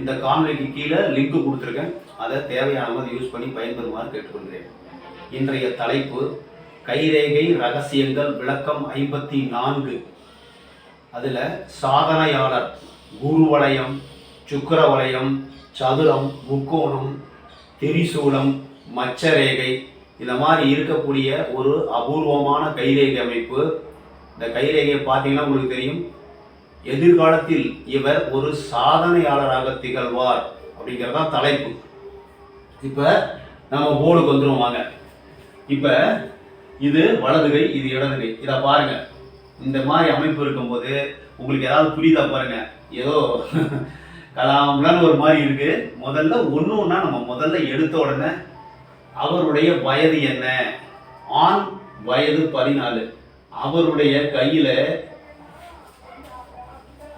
இந்த காணொலிக்கு கீழே லிங்க் கொடுத்துருக்கேன். அதை தேவையானவங்க யூஸ் பண்ணி பயன்பெறுமாறு கேட்டுக்கொள்கிறேன். இன்றைய தலைப்பு கைரேகை ரகசியங்கள் விளக்கம் ஐம்பத்தி நான்கு. அதில் சாதனையாளர் குருவலயம் சுக்கரவலயம் சதுரம் முக்கோணம் திரிசூலம் மச்சரேகை இந்த மாதிரி இருக்கக்கூடிய ஒரு அபூர்வமான கைரேகை அமைப்பு. இந்த கைரேகையை பார்த்தீங்கன்னா உங்களுக்கு தெரியும். எதிர்காலத்தில் இவர் ஒரு சாதனையாளராக திகழ்வார் அப்படிங்கிறது தான் தலைப்பு. இப்போ நம்ம போர்டுக்கு வந்துருவோம் வாங்க. இப்போ இது வலது கை இது இடது கை. இதை பாருங்க. இந்த மாதிரி அமைப்பு இருக்கும்போது உங்களுக்கு ஏதாவது புரியுதா பாருங்க. ஏதோ கலாம்லான்னு ஒரு மாதிரி இருக்கு. முதல்ல ஒன்று ஒன்றா நம்ம முதல்ல எடுத்த உடனே அவருடைய வயது என்ன? ஆண் வயது பதினாலு. அவருடைய கையில்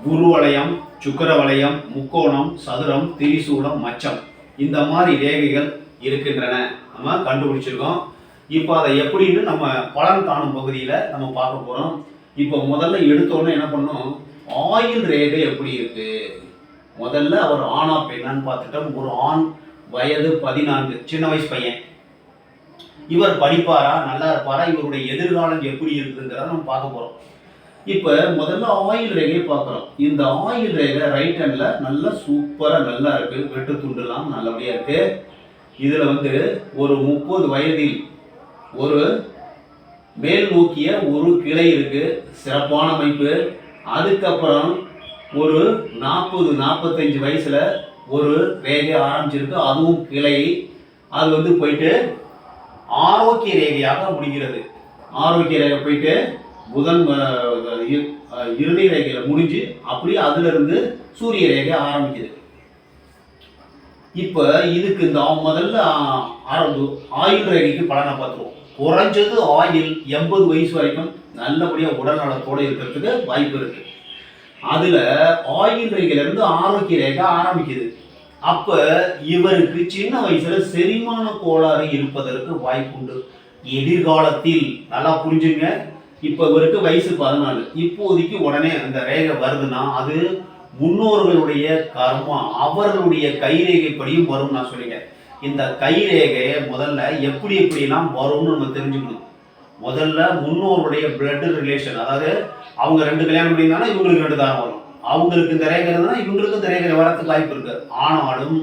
குரு வளையம் சுக்கர வளையம் முக்கோணம் சதுரம் திரிசூலம் மச்சம். இந்த மாதிரி ரேகைகள் இருக்கின்றன. நம்ம கண்டுபிடிச்சிருக்கோம். இப்போ அதை எப்படின்னு நம்ம பலன் காணும் பகுதியில் நம்ம பார்க்க போகிறோம் இப்போ முதல்ல எடுத்தோன்னே என்ன பண்ணோம் ஆயில் ரேகை எப்படி இருக்கு? முதல்ல அவர் ஆணா பெண்ணான்னு பார்த்துட்டோம். ஒரு ஆண் வயது பதினான்கு சின்ன வயசு பையன். இவர் படிப்பாரா? நல்லா இருப்பாரா? இவருடைய எதிர்காலம் எப்படி இருக்குங்கிறத நம்ம பார்க்க போகிறோம் இப்போ முதல்ல ஆயில் ரேகையை பார்க்குறோம் இந்த ஆயில் ரேகை ரைட் ஹேண்டில் நல்லா சூப்பராக நல்லா இருக்குது வெட்டு துண்டுலாம் நல்லபடியாக இருக்குது இதில் வந்து ஒரு முப்பது வயதில் ஒரு மேல் நோக்கிய ஒரு கிளை இருக்குது சிறப்பான அமைப்பு. அதுக்கப்புறம் ஒரு நாற்பது நாற்பத்தஞ்சு வயசில் ஒரு ரேகை ஆரம்பிச்சிருக்கு. அதுவும் கிளை. அது வந்து போயிட்டு ஆரோக்கிய ரேகையாக முடிகிறது. ஆரோக்கிய ரேகை போயிட்டு புதன் இறுதி ரேகையில் முடிஞ்சு அப்படியே அதுல இருந்து சூரிய ரேகை ஆரம்பிக்குது. இப்ப இதுக்கு இந்த முதல்ல ஆரம்பி ஆயுள் ரேகைக்கு பலனை பார்த்துருவோம். குறைஞ்சது ஆயில் எண்பது வயசு வரைக்கும் நல்லபடியா உடல்நலத்தோடு இருக்கிறதுக்கு வாய்ப்பு இருக்கு. அதுல ஆயுள் ரேகையில இருந்து ஆரோக்கிய ரேகை ஆரம்பிக்குது. அப்ப இவருக்கு சின்ன வயசுல செரிமான கோளாறு இருப்பதற்கு வாய்ப்புண்டு. எதிர்காலத்தில் நல்லா புரிஞ்சுங்க. இப்போ இவருக்கு வயசு பதினாலு. இப்போதைக்கு உடனே அந்த ரேகை வருதுன்னா அது முன்னோர்களுடைய கர்மா அவர்களுடைய கைரேகைப்படியும் வரும் நான் சொல்லிட்டேன். இந்த கைரேகையை முதல்ல எப்படி எப்படிலாம் வரும்னு நம்ம தெரிஞ்சுக்கணும். முதல்ல முன்னோருடைய பிளட் ரிலேஷன் அதாவது அவங்க ரெண்டு கல்யாணம் பண்ணியிருந்தாலும் இவங்களுக்கு ரெண்டு தாரம் வரும். அவங்களுக்கு இந்த ரேகை இருந்தால் இவங்களுக்கு இந்த ரேகை வரத்துக்கு வாய்ப்பு இருக்கு. ஆனாலும்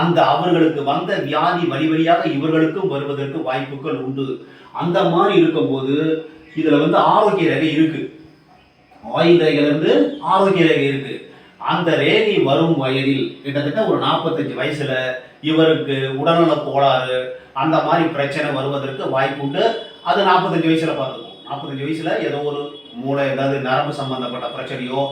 அந்த அவர்களுக்கு வந்த வியாதி வழி வழியாக இவர்களுக்கும் வருவதற்கு வாய்ப்புகள் உண்டு. அந்த மாதிரி இருக்கும்போது இதுல வந்து ஆரோக்கிய ரேகை இருக்கு. ஆயுள் ரேகையில இருந்து ஆரோக்கிய ரேகை இருக்கு. அந்த ரேகை வரும் வயதில் கிட்டத்தட்ட ஒரு நாற்பத்தஞ்சு வயசுல இவருக்கு உடல்நல கோளாறு அந்த மாதிரி பிரச்சனை வருவதற்கு வாய்ப்பு உண்டு. அது நாற்பத்தஞ்சு வயசுல பார்த்துக்கும் நாற்பத்தஞ்சு வயசுல ஏதோ ஒரு மூளை ஏதாவது நரம்பு சம்பந்தப்பட்ட பிரச்சனையோ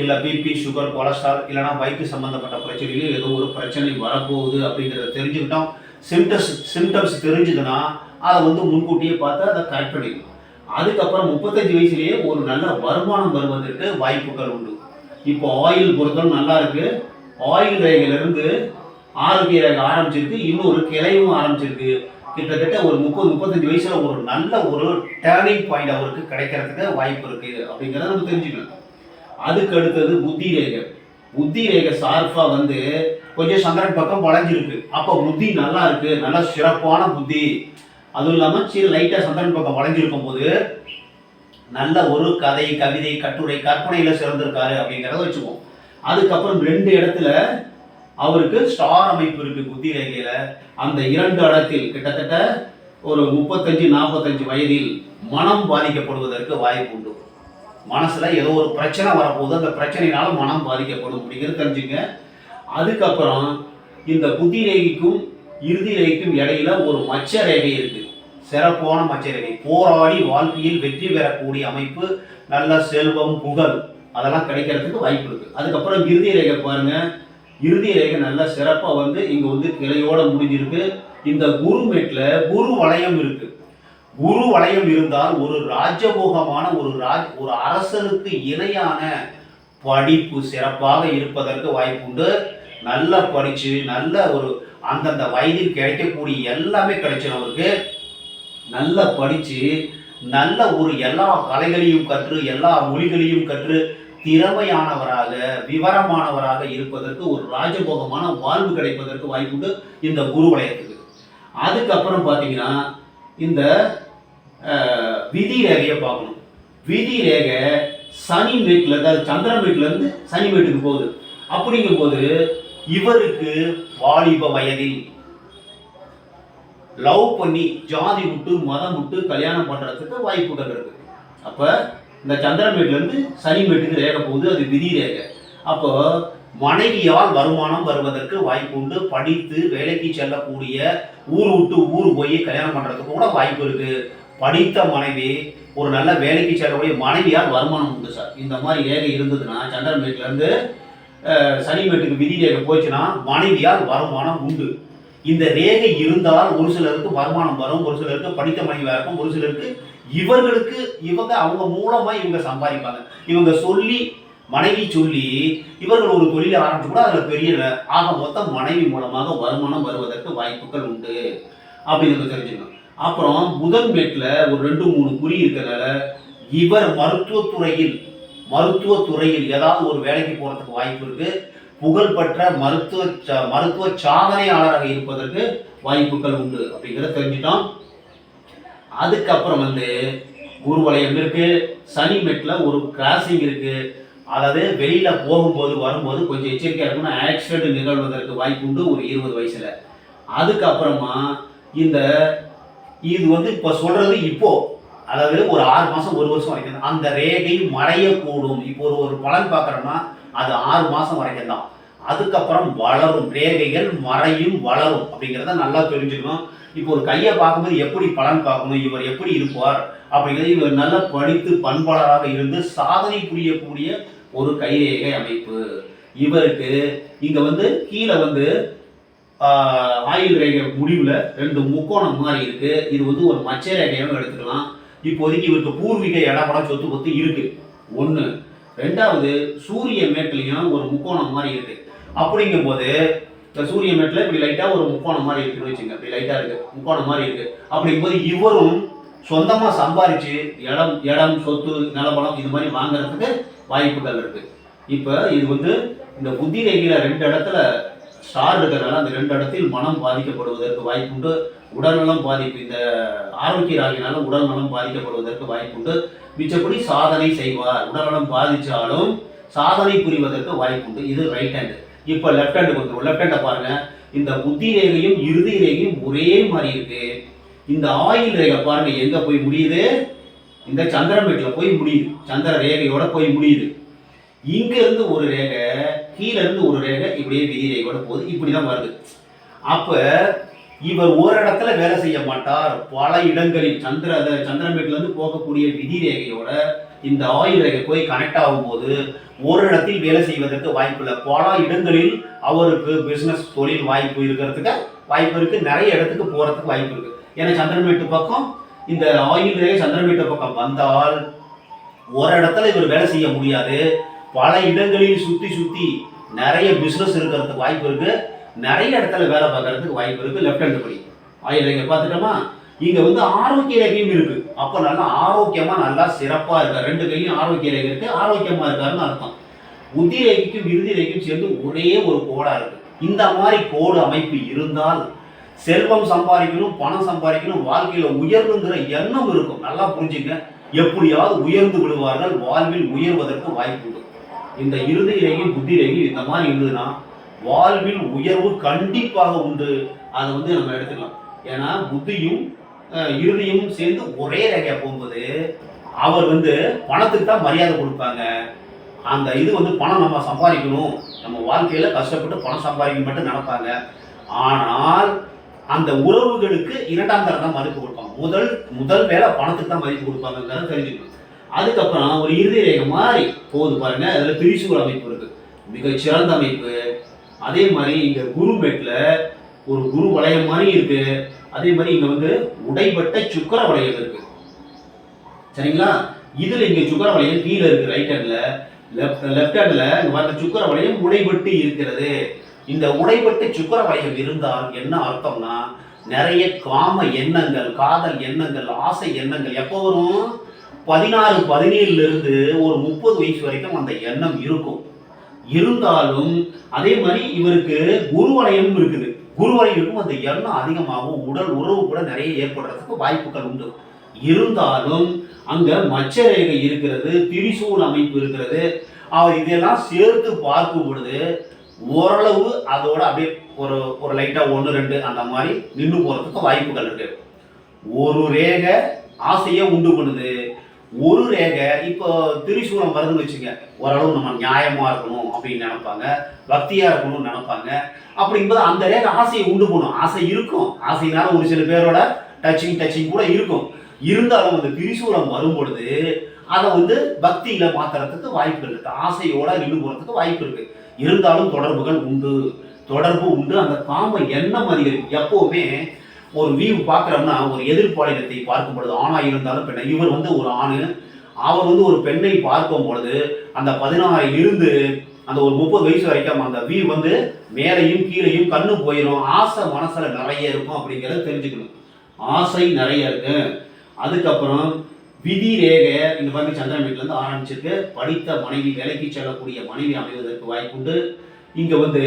இல்லை பிபி சுகர் கொலஸ்ட்ரால் இல்லைனா வயிற்று சம்மந்தப்பட்ட பிரச்சனையோ ஏதோ ஒரு பிரச்சனை வரப்போகுது அப்படிங்கிறத தெரிஞ்சுக்கிட்டோம். சிம்டம்ஸ் சிம்டம்ஸ் தெரிஞ்சுதுன்னா அதை வந்து முன்கூட்டியே பார்த்து அதை கரெக்ட் பண்ணிடணும் அதுக்கப்புறம் முப்பத்தஞ்சு வயசுலேயே ஒரு நல்ல வருமானம் வருவதற்கு வாய்ப்புகள் உண்டு. இப்போ ஆயில் பொருத்தம் நல்லா இருக்கு. ஆயில் ரேகையிலிருந்து ஆரோக்கிய ரேகை ஆரம்பிச்சிருக்கு. இன்னொரு கிளையும் ஆரம்பிச்சிருக்கு. கிட்டத்தட்ட ஒரு முப்பது முப்பத்தஞ்சு வயசுல ஒரு நல்ல ஒரு டேர்னிங் பாயிண்ட் அவருக்கு கிடைக்கிறதுக்கு வாய்ப்பு இருக்கு. அப்படிங்கிறத நம்ம தெரிஞ்சுக்கலாம் அதுக்கு அடுத்தது புத்தி ரேகை. புத்தி ரேகை சார்பா வந்து கொஞ்சம் சந்திரன் பக்கம் வளைஞ்சிருக்கு. அப்போ புத்தி நல்லா இருக்கு. நல்ல சிறப்பான புத்தி. அதுவும் இல்லாமல் சிறு லைட்டாக சந்திரன் பக்கம் வளைஞ்சிருக்கும் போது நல்ல ஒரு கதை கவிதை கட்டுரை கற்பனையில் சிறந்திருக்காரு அப்படிங்கிறத வச்சுக்குவோம். அதுக்கப்புறம் ரெண்டு இடத்துல அவருக்கு ஸ்டார் அமைப்பு இருக்கு புத்தி ரேகையில. அந்த இரண்டு இடத்தில் கிட்டத்தட்ட ஒரு முப்பத்தஞ்சு நாற்பத்தஞ்சு வயதில் மனம் பாதிக்கப்படுவதற்கு வாய்ப்பு உண்டு. மனசுல ஏதோ ஒரு பிரச்சனை வரப்போகுது. அந்த பிரச்சனையினால மனம் பாதிக்கப்படும் அப்படிங்கிறது தெரிஞ்சுங்க. அதுக்கப்புறம் இந்த புத்தி ரேகைக்கும் இறுதி ரேகைக்கும் இடையில ஒரு மச்ச ரேகை இருக்கு. சிறப்பான மச்சரிக்கை போராடி வாழ்க்கையில் வெற்றி பெறக்கூடிய அமைப்பு நல்ல செல்வம் புகழ் அதெல்லாம் கிடைக்கிறதுக்கு வாய்ப்பு இருக்கு. அதுக்கப்புறம் இறுதி ரேகை பாருங்க. இறுதி ரேகை நல்லா சிறப்பாக வந்து இங்க வந்து கிளையோட முடிஞ்சிருக்கு. இந்த குருமேட்ல குரு வளையம் இருக்கு. குரு வளையம் இருந்தால் ஒரு ராஜபோகமான ஒரு ராஜ் ஒரு அரசனுக்கு இணையான படிப்பு சிறப்பாக இருப்பதற்கு வாய்ப்புண்டு. நல்லா படிச்சு நல்ல ஒரு அந்தந்த வயதில் கிடைக்கக்கூடிய எல்லாமே கிடைச்சிடும் அவருக்கு. நல்லா படித்து நல்ல ஒரு எல்லா கலைகளையும் கற்று எல்லா மொழிகளையும் கற்று திறமையானவராக விவரமானவராக இருப்பதற்கு ஒரு ராஜபோகமான வாழ்வு கிடைப்பதற்கு வாய்ப்புண்டு இந்த குரு வளையத்துக்கு. அதுக்கப்புறம் பார்த்தீங்கன்னா இந்த விதி ரேகையை பார்க்கணும். விதி ரேகை சனி வீட்டில் அதாவது சந்திரன் வீட்டிலேருந்து இருந்து சனி வீட்டுக்கு போகுது. அப்படிங்கும்போது இவருக்கு வாலிப வயதில் லவ் பண்ணி ஜாதி விட்டு மதம் விட்டு கல்யாணம் பண்ணுறதுக்கு வாய்ப்புகள் இருக்குது அப்போ இந்த சந்திரமேட்ல சனி சனிமேட்டுக்கு ரேக போகுது அது விதி ரேகை. அப்போ மனைவியால் வருமானம் வருவதற்கு வாய்ப்பு உண்டு. படித்து வேலைக்கு செல்லக்கூடிய ஊர் விட்டு ஊர் போய் கல்யாணம் பண்ணுறதுக்கு கூட வாய்ப்பு இருக்குது படித்த மனைவி ஒரு நல்ல வேலைக்கு செல்லக்கூடிய மனைவியால் வருமானம் உண்டு சார். இந்த மாதிரி ரேகை இருந்ததுன்னா சந்திரமேட்ல இருந்து அஹ், சனிமேட்டுக்கு விதி ரேகை போச்சுன்னா மனைவியால் வருமானம் உண்டு. இந்த ரேகை இருந்தால் ஒரு சிலருக்கு வருமானம் வரும் ஒரு சிலருக்கு படித்த மனைவியாக இருக்கும் ஒரு சிலருக்கு இவர்களுக்கு இவங்க அவங்க மூலமா இவங்க சம்பாதிப்பாங்க. இவங்க சொல்லி மனைவி சொல்லி இவர்கள் ஒரு தொழில் ஆரம்பிச்சு கூட அதுல பெரிய ஆக மொத்தம் மனைவி மூலமாக வருமானம் வருவதற்கு வாய்ப்புகள் உண்டு. அப்படிங்கிறத தெரிஞ்சுக்கணும். அப்புறம் முதல் மேட்ல ஒரு ரெண்டு மூணு குறி இருக்கிறதால இவர் மருத்துவத்துறையில் மருத்துவத்துறையில் ஏதாவது ஒரு வேலைக்கு போறதுக்கு வாய்ப்பு இருக்கு. புகழ்பெற்ற மருத்துவ மருத்துவ சாதனையாளராக இருப்பதற்கு வாய்ப்புகள் உண்டு அப்படிங்கிறத தெரிஞ்சுட்டோம். அதுக்கப்புறம் வந்து குரு வளையம் இருக்கு சனி மெட்ல ஒரு கிராசிங் இருக்கு. அதாவது வெளியில போகும்போது வரும்போது கொஞ்சம் எச்சரிக்கையாக இருக்கணும் ஆக்சிடென்ட் நிகழ்வதற்கு வாய்ப்பு உண்டு ஒரு இருபது வயசுல. அதுக்கப்புறமா இந்த இது வந்து இப்போ சொல்றது இப்போ அதாவது ஒரு ஆறு மாதம் ஒரு வருஷம் வரைக்கும் அந்த ரேகை மறையக்கூடும் இப்போ ஒரு ஒரு பலன் பார்க்குறோம்னா அது ஆறு மாதம் வரைக்கும் தான். அதுக்கப்புறம் வளரும் ரேகைகள் மறையும் வளரும் அப்படிங்கிறத நல்லா தெரிஞ்சுக்கணும். இப்போ ஒரு கையை பார்க்கும்போது எப்படி பலன் பார்க்கணும் இவர் எப்படி இருப்பார் அப்படிங்கிறது இவர் நல்ல படித்து பண்பாளராக இருந்து சாதனை புரியக்கூடிய ஒரு கைரேகை அமைப்பு. இவருக்கு இங்கே வந்து கீழே வந்து ஆயுள் ரேகை முடிவில் ரெண்டு முக்கோணம் மாதிரி இருக்கு. இது வந்து ஒரு மச்ச ரேகையாகவும் எடுத்துக்கலாம். இப்போதைக்கு இவருக்கு பூர்வீக இடப்படம் சொத்து பத்து இருக்கு. ஒன்று ரெண்டாவது சூரிய மேட்லையும் ஒரு முக்கோணம் மாதிரி இருக்கு. அப்படிங்கும்போது இந்த சூரிய மேட்ல இப்படி லைட்டா ஒரு முக்கோணம் மாதிரி இருக்குன்னு வச்சுங்க இப்படி லைட்டா இருக்கு முக்கோணம் மாதிரி இருக்கு. அப்படிங்கும்போது இவரும் சொந்தமா சம்பாரிச்சு இடம் இடம் சொத்து நிலபலம் இது மாதிரி வாங்குறதுக்கு வாய்ப்புகள் இருக்கு. இப்ப இது வந்து இந்த புத்தி ரேகையில ரெண்டு இடத்துல ஸ்டார் இருக்கிறதுனால அந்த ரெண்டு இடத்தில் மனம் பாதிக்கப்படுவதற்கு வாய்ப்புண்டு. உடல்நலம் பாதிப்பு இந்த ஆரோக்கிய ராகினால உடல்நலம் பாதிக்கப்படுவதற்கு வாய்ப்புண்டு. மிச்சப்படி சாதனை செய்வார். உடல்நலம் பாதிச்சாலும் சாதனை புரிவதற்கு வாய்ப்புண்டு. இது ரைட் ஹேண்டு இப்போ லெஃப்ட் ஹேண்டுக்கு வந்துடும் லெஃப்ட் ஹேண்டை பாருங்க. இந்த புத்தி ரேகையும் இறுதி ரேகையும் ஒரே மாதிரி இருக்கு. இந்த ஆயில் ரேகை பாருங்க எங்க போய் முடியுது? இந்த சந்திரமேட்ல போய் முடியுது. சந்திர ரேகையோட போய் முடியுது. இங்கேருந்து ஒரு ரேகை கீழேருந்து ஒரு ரேகை இப்படியே விதி ரேகையோட போகுது. இப்படிதான் வருது. அப்போ இவர் ஒரு இடத்துல வேலை செய்ய மாட்டார். பல இடங்களில் சந்திர அத- இருந்து போகக்கூடிய விதி ரேகையோட இந்த ஆயில் ரேகை போய் கனெக்ட் ஆகும்போது ஒரு இடத்தில் வேலை செய்வதற்கு வாய்ப்பு இல்லை. பல இடங்களில் அவருக்கு பிஸ்னஸ் தொழில் வாய்ப்பு இருக்கிறதுக்கு வாய்ப்பு இருக்குது நிறைய இடத்துக்கு போகிறதுக்கு வாய்ப்பு இருக்குது ஏன்னா சந்திரமேட்டு பக்கம் இந்த ஆயில் ரேகை சந்திரமேட்டு பக்கம் வந்தால் ஒரு இடத்துல இவர் வேலை செய்ய முடியாது. பல இடங்களில் சுற்றி சுற்றி நிறைய பிஸ்னஸ் இருக்கிறதுக்கு வாய்ப்பு இருக்கு. நிறைய இடத்துல வேலை பார்க்கறதுக்கு வாய்ப்பு இருக்கு லெஃப்ட் ஹேண்ட் படி. ஆயில் இங்கே பார்த்துட்டோமா? இங்கே வந்து ஆரோக்கிய ரேகையும் இருக்கு. அப்போ நல்லா ஆரோக்கியமாக நல்லா சிறப்பாக இருக்கார் ரெண்டு கையும் ஆரோக்கிய ரேகை இருக்கு. ஆரோக்கியமாக இருக்காருன்னு அர்த்தம். உதி ரேகைக்கும் விருதி ரேகைக்கும் சேர்ந்து ஒரே ஒரு கோடாக இருக்கு. இந்த மாதிரி கோடு அமைப்பு இருந்தால் செல்வம் சம்பாதிக்கணும் பணம் சம்பாதிக்கணும் வாழ்க்கையில் உயர்வுங்கிற எண்ணம் இருக்கும். நல்லா புரிஞ்சுங்க. எப்படியாவது உயர்ந்து விடுவார்கள் வாழ்வில் உயர்வதற்கு வாய்ப்பு இந்த இறுதி ரேகை புத்தி ரேகை இந்த மாதிரி இருந்ததுன்னா வாழ்வில் உயர்வு கண்டிப்பாக உண்டு. அதை வந்து நம்ம எடுத்துக்கலாம். ஏன்னா புத்தியும் இறுதியும் சேர்ந்து ஒரே ரேகையாக போகும்போது அவர் வந்து பணத்துக்கு தான் மரியாதை கொடுப்பாங்க. அந்த இது வந்து பணம் நம்ம சம்பாதிக்கணும். நம்ம வாழ்க்கையில் கஷ்டப்பட்டு பணம் சம்பாதிக்கணும் மட்டும் நடப்பாங்க. ஆனால் அந்த உறவுகளுக்கு இரண்டாம் தரம் தான் மதிப்பு கொடுப்பாங்க. முதல் முதல் வேலை பணத்துக்கு தான் மதிப்பு கொடுப்பாங்கிறத தெரிஞ்சுக்கணும். அதுக்கப்புறம் ஒரு இறுதி ரேகை மாதிரி போகுது பாருங்க. அதில் திரிசூல் அமைப்பு இருக்கு. மிக சிறந்த அமைப்பு. அதே மாதிரி இங்க குருபேட்டில் ஒரு குரு வளையம் மாதிரி இருக்கு. அதே மாதிரி இங்க வந்து உடைபட்ட சுக்கர வளையம் இருக்கு. சரிங்களா? இதுல இங்க சுக்கர வளையம் கீழே இருக்கு ரைட் ஹேண்ட்ல லெஃப்ட் லெஃப்ட் ஹேண்ட்ல இங்க சுக்கர வளையம் உடைபட்டு இருக்கிறது. இந்த உடைபட்டு சுக்கர வளையம் இருந்தால் என்ன அர்த்தம்னா நிறைய காம எண்ணங்கள் காதல் எண்ணங்கள் ஆசை எண்ணங்கள் எப்போ வரும்? பதினாறு பதினேழுல இருந்து ஒரு முப்பது வயசு வரைக்கும் அந்த எண்ணம் இருக்கும். இருந்தாலும் அதே மாதிரி இவருக்கு குருவலயம் இருக்குது. குருவலயம் இருக்கும் அந்த எண்ணம் அதிகமாகவும் உடல் உறவு கூட நிறைய ஏற்படுறதுக்கு வாய்ப்புகள் உண்டு. இருந்தாலும் அங்க மச்சரேகை இருக்கிறது திரிசூல் அமைப்பு இருக்கிறது. அவர் இதெல்லாம் சேர்த்து பார்க்கும் பொழுது ஓரளவு அதோட அப்படியே ஒரு ஒரு லைட்டா ஒன்று ரெண்டு அந்த மாதிரி நின்று போறதுக்கு வாய்ப்புகள் இருக்கு. ஒரு ரேகை ஆசையை உண்டு பண்ணுது. ஒரு ரேகை இப்போ திரிசூலம் வருதுன்னு வச்சுங்க ஓரளவு நம்ம நியாயமாக இருக்கணும் அப்படின்னு நினைப்பாங்க. பக்தியாக இருக்கணும்னு நினைப்பாங்க. அப்படிங்கும்போது அந்த ரேகை ஆசையை உண்டு போகணும் ஆசை இருக்கும். ஆசையினால ஒரு சில பேரோட டச்சிங் டச்சிங் கூட இருக்கும். இருந்தாலும் அந்த திரிசூலம் வரும் பொழுது அதை வந்து பக்தியில் மாத்துறதுக்கு வாய்ப்பு இருக்குது ஆசையோட நின்று போகிறதுக்கு வாய்ப்பு இருக்குது இருந்தாலும் தொடர்புகள் உண்டு. தொடர்பு உண்டு. அந்த காம எண்ணம் அதிகரிக்கும். எப்போவுமே ஒரு வியூ பார்க்குறோம்னா ஒரு எதிர்ப்பாளினத்தை பார்க்கும் பொழுது ஆணாக இருந்தாலும் பெண்ணை. இவர் வந்து ஒரு ஆணு. அவர் வந்து ஒரு பெண்ணை பார்க்கும் பொழுது அந்த பதினாறு இருந்து அந்த ஒரு முப்பது வயசு வரைக்கும் அந்த வியூ வந்து மேலையும் கீழையும் கண்ணு போயிடும் ஆசை மனசில் நிறைய இருக்கும் அப்படிங்கிறத தெரிஞ்சுக்கணும். ஆசை நிறைய இருக்கு. அதுக்கப்புறம் விதி ரேகை இந்த பாருங்க சந்திரன் வீட்டிலேருந்து ஆரம்பிச்சிருக்கு. படித்த மனைவி வேலைக்கு செல்லக்கூடிய மனைவி அமைவதற்கு வாய்ப்புண்டு. இங்கே வந்து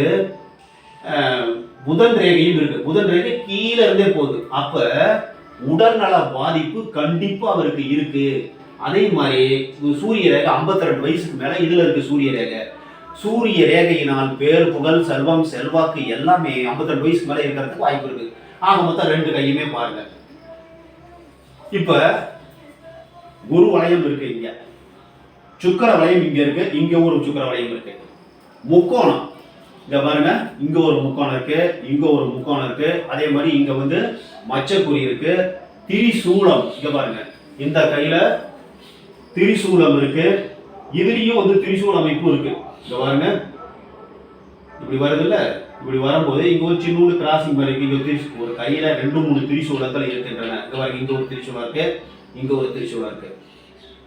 புதன் ரேகையும் இருக்கு. புதன் ரேகை கீழே இருந்தே போகுது. அப்ப உடல்நல பாதிப்பு கண்டிப்பா அவருக்கு இருக்கு. அதே மாதிரி சூரிய ரேகை 52 ரெண்டு வயசுக்கு மேல இதுல இருக்கு சூரிய ரேகை. சூரிய ரேகையினால் பேர் புகழ் செல்வம் செல்வாக்கு எல்லாமே 52 ரெண்டு வயசுக்கு மேல இருக்கிறதுக்கு வாய்ப்பு இருக்கு. ஆக மொத்தம் ரெண்டு கையுமே பாருங்க. இப்ப குரு வளையம் இருக்கு இங்க. சுக்கர வளையம் இங்க இருக்கு. இங்க ஒரு சுக்கர வளையம் இருக்கு. முக்கோணம். இங்க பாருங்க இங்க ஒரு முக்கோணம் இருக்கு இங்க ஒரு முக்கோணம் இருக்கு. அதே மாதிரி இங்க வந்து மச்சக்குறி இருக்கு. திரிசூலம் இங்க பாருங்க. இந்த கையில திரிசூலம் இருக்கு. இதுலயும் வந்து திரிசூல அமைப்பு இருக்கு. இங்க பாருங்க. இப்படி வருது இல்ல இப்படி வரும்போது இங்க ஒரு சின்னூண்டு கிராசிங் மாதிரி இருக்கு. இங்க திரிசு ஒரு கையில ரெண்டு மூணு திரிசூலங்கள் இருக்கின்றன. இங்க பாருங்க இங்க ஒரு திரிசூலம் இருக்கு. இங்க ஒரு திரிசூலம் இருக்கு.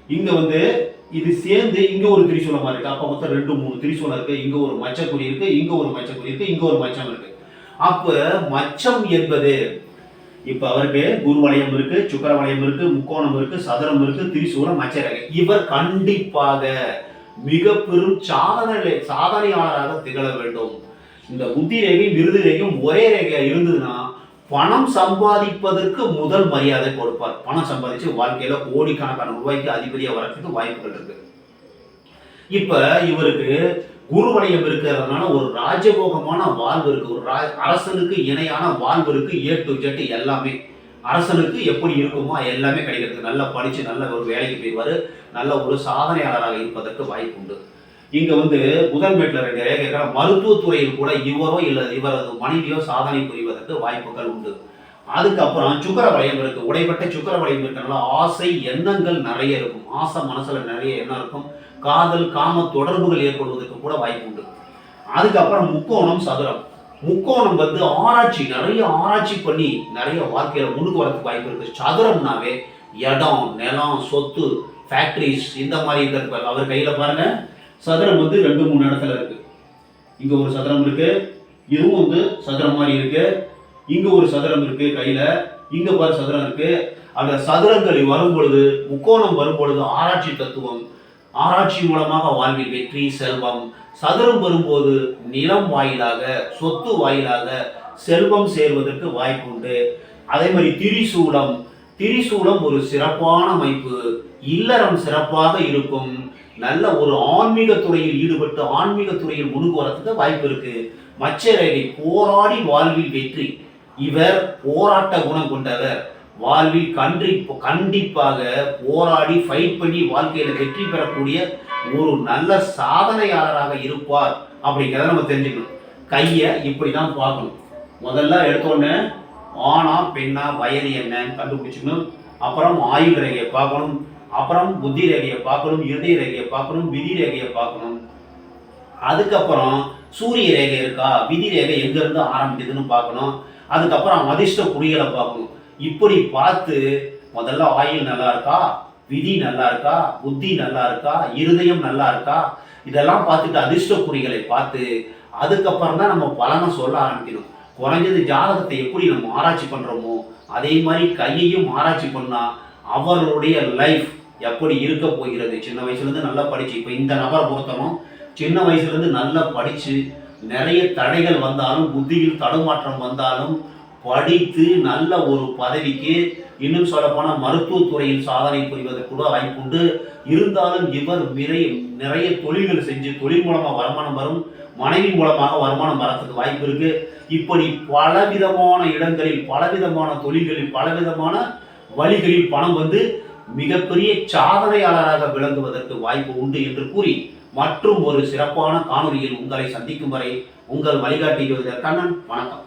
இங்க வந்து இது சேர்ந்து இங்க ஒரு திரிசூலமா இருக்கு. அப்ப மொத்தம் ரெண்டு மூணு திரிசூலம் இருக்கு. இங்க ஒரு மச்சக்குறி இருக்கு இங்க ஒரு மச்சக்குறி இருக்கு இங்க ஒரு மச்சம் இருக்கு. அப்ப மச்சம் என்பது இப்ப அவருக்கு குருவலயம் இருக்கு சுக்கர வளையம் இருக்கு முக்கோணம் இருக்கு சதுரம் இருக்கு திரிசூலம் மச்சரகை இவர் கண்டிப்பாக மிக பெரும் சாதனை சாதனையாளராக திகழ வேண்டும். இந்த புத்தி ரேகை விருது ரேகையும் ஒரே ரேகையா இருந்ததுன்னா பணம் சம்பாதிப்பதற்கு முதல் மரியாதை கொடுப்பார். பணம் சம்பாதிச்சு வாழ்க்கையில கோடிக்கணக்கான ரூபாய்க்கு அதிபதியாக வரத்துக்கு வாய்ப்புகள் இருக்கு. இப்ப இவருக்கு குருவலயம் இருக்கிறதுனால ஒரு ராஜபோகமான வாழ்வு இருக்கு. ஒரு அரசனுக்கு இணையான வாழ்வு இருக்கு. ஏ டு ஜெட் எல்லாமே. அரசனுக்கு எப்படி இருக்குமோ எல்லாமே கிடைக்கிறது. நல்லா படிச்சு நல்ல ஒரு வேலைக்கு போய்வார் நல்ல ஒரு சாதனையாளராக இருப்பதற்கு வாய்ப்பு உண்டு இங்க வந்து புதன்பேட்டில் ரெண்டு ரேகை இருக்கிற மருத்துவத்துறையில் கூட இவரோ இல்லை இவரது மனைவியோ சாதனை புரிவதற்கு வாய்ப்புகள் உண்டு. அதுக்கப்புறம் சுக்கர வளையம் இருக்கு உடைப்பட்ட சுக்கர வளையம் இருக்கனால ஆசை எண்ணங்கள் நிறைய இருக்கும். ஆசை மனசுல நிறைய எண்ணம் இருக்கும். காதல் காம தொடர்புகள் ஏற்படுவதற்கு கூட வாய்ப்பு உண்டு. அதுக்கப்புறம் முக்கோணம் சதுரம். முக்கோணம் வந்து ஆராய்ச்சி நிறைய ஆராய்ச்சி பண்ணி நிறைய வாழ்க்கையில முன்னுக்கு வரதுக்கு வாய்ப்பு இருக்கு. சதுரம்னாவே இடம் நிலம் சொத்து ஃபேக்ட்ரிஸ் இந்த மாதிரி இருக்கிற அவர் கையில பாருங்க. சதுரம் வந்து ரெண்டு மூணு இடத்துல இருக்கு. இங்க ஒரு சதுரம் இருக்கு இதுவும் வந்து சதுரம் மாதிரி இருக்கு. இங்க ஒரு சதுரம் இருக்கு கையில இங்க பாரு சதுரம் இருக்கு. அந்த சதுரங்கள் வரும் பொழுது முக்கோணம் வரும் பொழுது ஆராய்ச்சி தத்துவம் ஆராய்ச்சி மூலமாக வாழ்வில் வெற்றி செல்வம். சதுரம் வரும்போது நிலம் வாயிலாக சொத்து வாயிலாக செல்வம் சேர்வதற்கு வாய்ப்பு உண்டு. அதே மாதிரி திரிசூலம். திரிசூலம் ஒரு சிறப்பான அமைப்பு. இல்லறம் சிறப்பாக இருக்கும். நல்ல ஒரு ஆன்மீக துறையில் ஈடுபட்டு ஆன்மீக துறையில் முன்னுக்கு வரதுக்கு வாய்ப்பு இருக்கு. மச்சரேகை போராடி வாழ்வில் வெற்றி. இவர் போராட்ட குணம் கொண்டவர். வாழ்வில் கன்றி கண்டிப்பாக போராடி ஃபைட் பண்ணி வாழ்க்கையில வெற்றி பெறக்கூடிய ஒரு நல்ல சாதனையாளராக இருப்பார் அப்படிங்கிறத நம்ம தெரிஞ்சுக்கணும். கையை இப்படி தான் பார்க்கணும். முதல்ல எடுத்தோடனே ஆணா பெண்ணா வயது என்னன்னு கண்டுபிடிச்சிக்கணும். அப்புறம் ஆயுள் ரேகையை பார்க்கணும். அப்புறம் புத்தி ரேகையை பார்க்கணும் இருதய ரேகையை பார்க்கணும் விதி ரேகையை பார்க்கணும். அதுக்கப்புறம் சூரிய ரேகை இருக்கா விதி ரேகை எங்கேருந்து ஆரம்பிக்குதுன்னு பார்க்கணும். அதுக்கப்புறம் அதிர்ஷ்ட குடிகளை பார்க்கணும். இப்படி பார்த்து முதல்ல ஆயில் நல்லா இருக்கா விதி நல்லா இருக்கா புத்தி நல்லா இருக்கா இருதயம் நல்லா இருக்கா? இதெல்லாம் பார்த்துட்டு அதிர்ஷ்ட குறிகளை பார்த்து அதுக்கப்புறம் தான் நம்ம பலனை சொல்ல ஆரம்பிக்கணும். குறைஞ்சது ஜாதகத்தை எப்படி நம்ம ஆராய்ச்சி பண்ணுறோமோ அதே மாதிரி கையையும் ஆராய்ச்சி பண்ணால் அவர்களுடைய லைஃப் எப்படி இருக்க போகிறது? சின்ன வயசுலேருந்து நல்லா படித்து இப்போ இந்த நபரை பொறுத்தவரும் சின்ன வயசுலேருந்து நல்லா படித்து நிறைய தடைகள் வந்தாலும் புத்தியில் தடுமாற்றம் வந்தாலும் படித்து நல்ல ஒரு பதவிக்கு இன்னும் சொல்லப்போனால் மருத்துவத்துறையில் சாதனை புரிவதற்கு கூட வாய்ப்புண்டு. இருந்தாலும் இவர் நிறைய நிறைய தொழில்கள் செஞ்சு தொழில் மூலமாக வருமானம் வரும் மனைவி மூலமாக வருமானம் வரத்துக்கு வாய்ப்பு இருக்கு. இப்படி பலவிதமான இடங்களில் பலவிதமான தொழில்களில் பலவிதமான வழிகளில் பணம் வந்து மிகப்பெரிய சாதனையாளராக விளங்குவதற்கு வாய்ப்பு உண்டு என்று கூறி மற்றும் ஒரு சிறப்பான காணொளியில் உங்களை சந்திக்கும் வரை உங்கள் வழிகாட்டி ஜோதிடர் கண்ணன் வணக்கம்.